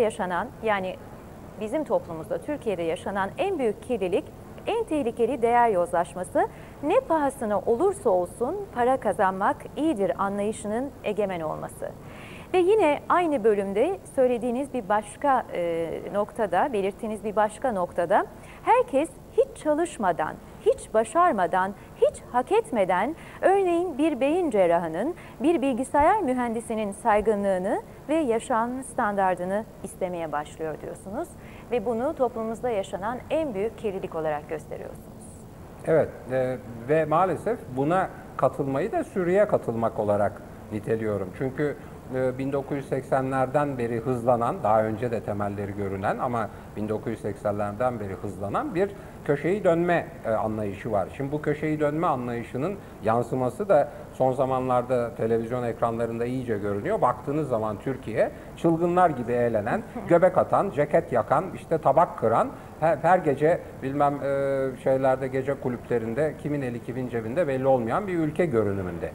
yaşanan yani bizim toplumumuzda Türkiye'de yaşanan en büyük kirlilik en tehlikeli değer yozlaşması ne pahasına olursa olsun para kazanmak iyidir anlayışının egemen olması. Ve yine aynı bölümde söylediğiniz bir başka e, noktada, belirttiğiniz bir başka noktada herkes hiç çalışmadan, hiç başarmadan, hiç hak etmeden örneğin bir beyin cerrahının, bir bilgisayar mühendisinin saygınlığını ve yaşam standardını istemeye başlıyor diyorsunuz. Ve bunu toplumumuzda yaşanan en büyük kirlilik olarak gösteriyorsunuz. Evet e, ve maalesef buna katılmayı da sürüye katılmak olarak niteliyorum. Çünkü 1980'lerden beri hızlanan, daha önce de temelleri görünen ama 1980'lerden beri hızlanan bir köşeyi dönme e, anlayışı var. Şimdi bu köşeyi dönme anlayışının yansıması da son zamanlarda televizyon ekranlarında iyice görünüyor. Baktığınız zaman Türkiye çılgınlar gibi eğlenen, göbek atan, ceket yakan, işte tabak kıran, her, her gece bilmem e, şeylerde gece kulüplerinde kimin eli kimin cebinde belli olmayan bir ülke görünümünde.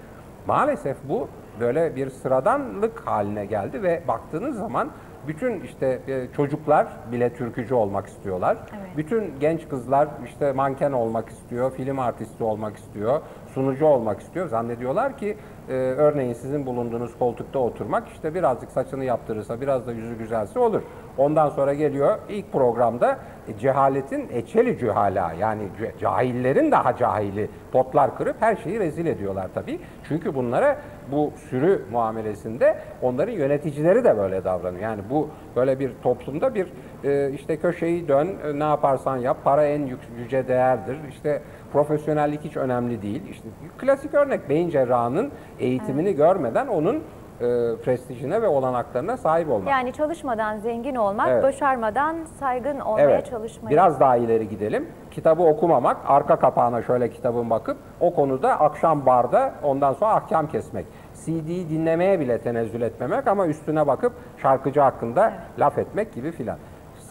Maalesef bu böyle bir sıradanlık haline geldi ve baktığınız zaman bütün işte e, çocuklar bile türkücü olmak istiyorlar. Evet. Bütün genç kızlar işte manken olmak istiyor, film artisti olmak istiyor, sunucu olmak istiyor. Zannediyorlar ki e, örneğin sizin bulunduğunuz koltukta oturmak işte birazcık saçını yaptırırsa, biraz da yüzü güzelse olur. Ondan sonra geliyor ilk programda e, cehaletin eçeli cühala yani cahillerin daha cahili potlar kırıp her şeyi rezil ediyorlar tabii. Çünkü bunlara bu sürü muamelesinde onların yöneticileri de böyle davranıyor. Yani bu böyle bir toplumda bir e, işte köşeyi dön, e, ne yaparsan yap, para en yüce değerdir. İşte profesyonellik hiç önemli değil. İşte klasik örnek beyin cerrahının eğitimini evet. görmeden onun e, prestijine ve olanaklarına sahip olmak. Yani çalışmadan zengin olmak, evet. başarmadan saygın olmaya evet. çalışmak. Biraz daha ileri gidelim. Kitabı okumamak, arka kapağına şöyle kitabın bakıp o konuda akşam barda ondan sonra ahkam kesmek. CD'yi dinlemeye bile tenezzül etmemek ama üstüne bakıp şarkıcı hakkında evet. laf etmek gibi filan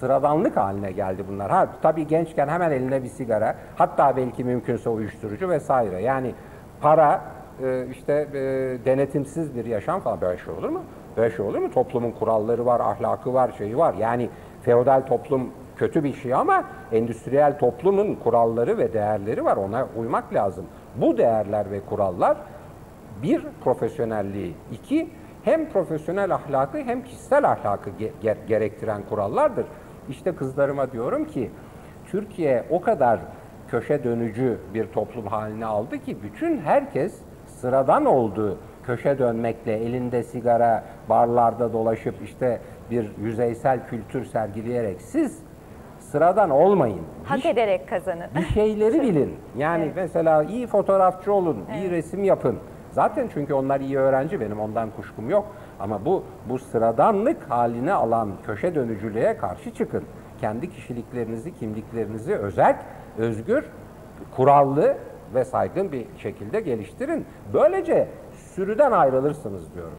sıradanlık haline geldi bunlar. Ha tabii gençken hemen eline bir sigara, hatta belki mümkünse uyuşturucu vesaire. Yani para, e, işte e, denetimsiz bir yaşam falan böyle şey olur mu? Böyle şey olur mu? Toplumun kuralları var, ahlakı var, şeyi var. Yani feodal toplum kötü bir şey ama endüstriyel toplumun kuralları ve değerleri var. Ona uymak lazım. Bu değerler ve kurallar bir profesyonelliği, iki hem profesyonel ahlakı hem kişisel ahlakı ge gerektiren kurallardır. İşte kızlarıma diyorum ki Türkiye o kadar köşe dönücü bir toplum haline aldı ki bütün herkes sıradan olduğu köşe dönmekle elinde sigara barlarda dolaşıp işte bir yüzeysel kültür sergileyerek siz sıradan olmayın. Hak bir, ederek kazanın. Bir şeyleri bilin. Yani evet. mesela iyi fotoğrafçı olun, evet. iyi resim yapın. Zaten çünkü onlar iyi öğrenci benim ondan kuşkum yok. Ama bu bu sıradanlık haline alan köşe dönücülüğe karşı çıkın. Kendi kişiliklerinizi, kimliklerinizi özel, özgür, kurallı ve saygın bir şekilde geliştirin. Böylece sürüden ayrılırsınız diyorum.